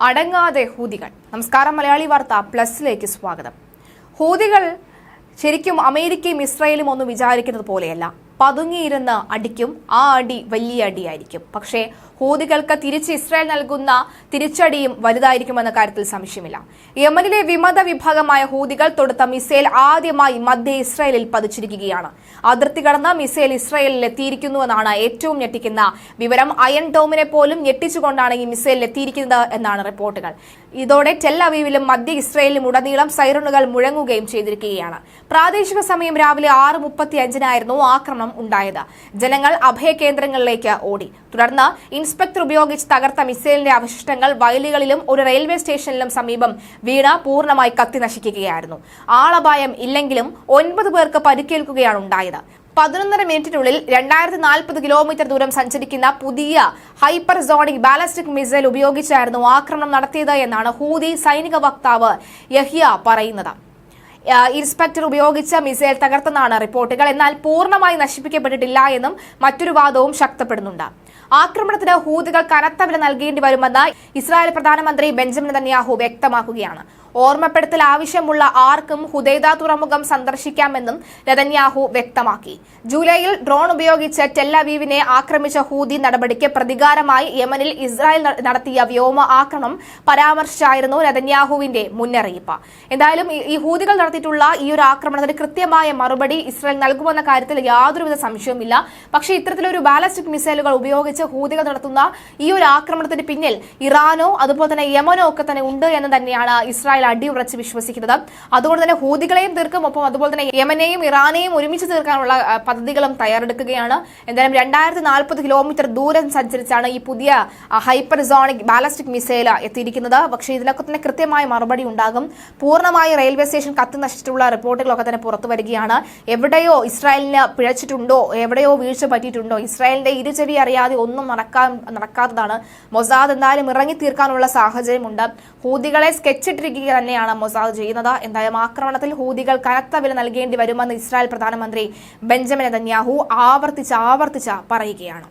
അടങ്ങാതെ ഹൂതികൾ. നമസ്കാരം മലയാളി വാർത്ത പ്ലസിലേക്ക് സ്വാഗതം. ഹൂതികൾ ശരിക്കും അമേരിക്കയും ഇസ്രായേലും ഒന്നും വിചാരിക്കുന്നത് പോലെയല്ല. പതുങ്ങിയിരുന്ന് അടിക്കും. ആ അടി വലിയ അടിയായിരിക്കും. പക്ഷേ ഹൂതികൾക്ക് തിരിച്ച് ഇസ്രായേൽ നൽകുന്ന തിരിച്ചടിയും വലുതായിരിക്കുമെന്ന കാര്യത്തിൽ സംശയമില്ല. യമനിലെ വിമത വിഭാഗമായ ഹൂതികൾ തൊടുത്ത മിസൈൽ ആദ്യമായി മധ്യ ഇസ്രായേലിൽ പതിച്ചിരിക്കുകയാണ്. അതിർത്തി കടന്ന മിസൈൽ ഇസ്രായേലിൽ എത്തിയിരിക്കുന്നുവെന്നാണ് ഏറ്റവും ഞെട്ടിക്കുന്ന വിവരം. അയൺ ഡോമിനെ പോലും ഞെട്ടിച്ചുകൊണ്ടാണ് ഈ മിസൈലിൽ എത്തിയിരിക്കുന്നത് എന്നാണ് റിപ്പോർട്ടുകൾ. ഇതോടെ ടെൽ അവീവിലും മധ്യ ഇസ്രായേലിലും ഉടനീളം സൈറണുകൾ മുഴങ്ങുകയും ചെയ്തിരിക്കുകയാണ്. പ്രാദേശിക സമയം രാവിലെ ആറ് മുപ്പത്തി അഞ്ചിനായിരുന്നു ആക്രമണം ഉണ്ടായത്. ജനങ്ങൾ അഭയകേന്ദ്രങ്ങളിലേക്ക് ഓടി. തുടർന്ന് ഇൻസ്പെക്ടർ ഉപയോഗിച്ച് തകർത്ത മിസൈലിന്റെ അവശിഷ്ടങ്ങൾ വയലുകളിലും ഒരു റെയിൽവേ സ്റ്റേഷനിലും സമീപം വീണ പൂർണമായി കത്തി നശിക്കുകയായിരുന്നു. ആളപായം ഇല്ലെങ്കിലും ഒൻപത് പേർക്ക് പരിക്കേൽക്കുകയാണ് ഉണ്ടായത്. പതിനൊന്നര മിനിറ്റിനുള്ളിൽ രണ്ടായിരത്തി നാൽപ്പത് കിലോമീറ്റർ ദൂരം സഞ്ചരിക്കുന്ന പുതിയ ഹൈപ്പർസോണിക് ബാലസ്റ്റിക് മിസൈൽ ഉപയോഗിച്ചായിരുന്നു ആക്രമണം നടത്തിയത് എന്നാണ് ഹൂതി സൈനിക വക്താവ് യഹിയ പറയുന്നത്. ഇൻസ്പെക്ടർ ഉപയോഗിച്ച മിസൈൽ തകർത്തെന്നാണ് റിപ്പോർട്ടുകൾ. എന്നാൽ പൂർണമായി നശിപ്പിക്കപ്പെട്ടിട്ടില്ല എന്നും മറ്റൊരു വാദവും ശക്തപ്പെടുന്നുണ്ട്. ആക്രമണത്തിന് ഹൂതികൾ കനത്ത വില നൽകേണ്ടി വരുമെന്ന് ഇസ്രായേൽ പ്രധാനമന്ത്രി ബെഞ്ചമിൻ നന്യാഹു വ്യക്തമാക്കുകയാണ്. ഓർമ്മപ്പെടുത്തൽ ആവശ്യമുള്ള ആർക്കും ഹുദൈദ തുറമുഖം സന്ദർശിക്കാമെന്നും നെതന്യാഹു വ്യക്തമാക്കി. ജൂലൈയിൽ ഡ്രോൺ ഉപയോഗിച്ച് ടെല്ലവീവിനെ ആക്രമിച്ച ഹൂതി നടപടിക്ക് പ്രതികാരമായി യമനിൽ ഇസ്രായേൽ നടത്തിയ വ്യോമ ആക്രമണം പരാമർശിച്ചായിരുന്നു നെതന്യാഹുവിന്റെ മുന്നറിയിപ്പ്. എന്തായാലും ഈ- ഈ ഹൂതികൾ നടത്തിയിട്ടുള്ള ഈ ഒരു ആക്രമണത്തിന് കൃത്യമായ മറുപടി ഇസ്രായേൽ നൽകുമെന്ന കാര്യത്തിൽ യാതൊരുവിധ സംശയവുമില്ല. പക്ഷേ ഇത്തരത്തിലൊരു ബാലസ്റ്റിക് മിസൈലുകൾ ഉപയോഗിച്ച് ഹൂതികൾ നടത്തുന്ന ഈ ഒരു ആക്രമണത്തിന് പിന്നിൽ ഇറാനോ അതുപോലെ തന്നെ യമനോ ഒക്കെ തന്നെ ഉണ്ട് എന്ന് തന്നെയാണ് ഇസ്രായേൽ അടിയുറച്ച് വിശ്വസിക്കുന്നത്. അതുകൊണ്ട് തന്നെ ഹൂതികളെയും തീർക്കും ഒപ്പം അതുപോലെ തന്നെ യമനെയും ഇറാനെയും ഒരുമിച്ച് തീർക്കാനുള്ള പദ്ധതികളും തയ്യാറെടുക്കുകയാണ്. എന്തായാലും രണ്ടായിരത്തി നാൽപ്പത് കിലോമീറ്റർ ദൂരം സഞ്ചരിച്ചാണ് ഈ പുതിയ ഹൈപ്പർ സോണിക് ബാലസ്റ്റിക് മിസൈൽ എത്തിയിരിക്കുന്നത്. പക്ഷേ ഇതിനൊക്കെ തന്നെ കൃത്യമായ മറുപടി ഉണ്ടാകും. പൂർണമായി റെയിൽവേ സ്റ്റേഷൻ കത്തി നശിച്ചിട്ടുള്ള റിപ്പോർട്ടുകളൊക്കെ തന്നെ പുറത്തു വരികയാണ്. എവിടെയോ ഇസ്രായേലിന് പിഴച്ചിട്ടുണ്ടോ? എവിടെയോ വീഴ്ച പറ്റിയിട്ടുണ്ടോ? ഇസ്രായേലിന്റെ ഇരുചെവി അറിയാതെ ഒന്നും നടക്കാൻ നടക്കാത്തതാണ്. മൊസാദ് എന്തായാലും ഇറങ്ങി തീർക്കാനുള്ള സാഹചര്യമുണ്ട്. ഹൂതികളെ സ്കെച്ചിട്ടിരിക്കുക തന്നെയാണ് മൊസാദ് ചെയ്യുന്നത്. എന്തായാലും ആക്രമണത്തിൽ ഹൂതികൾ കനത്ത വില നൽകേണ്ടി വരുമെന്ന് ഇസ്രായേൽ പ്രധാനമന്ത്രി ബെഞ്ചമിൻ നെതന്യാഹു ആവർത്തിച്ച് ആവർത്തിച്ച് പറയുകയാണ്.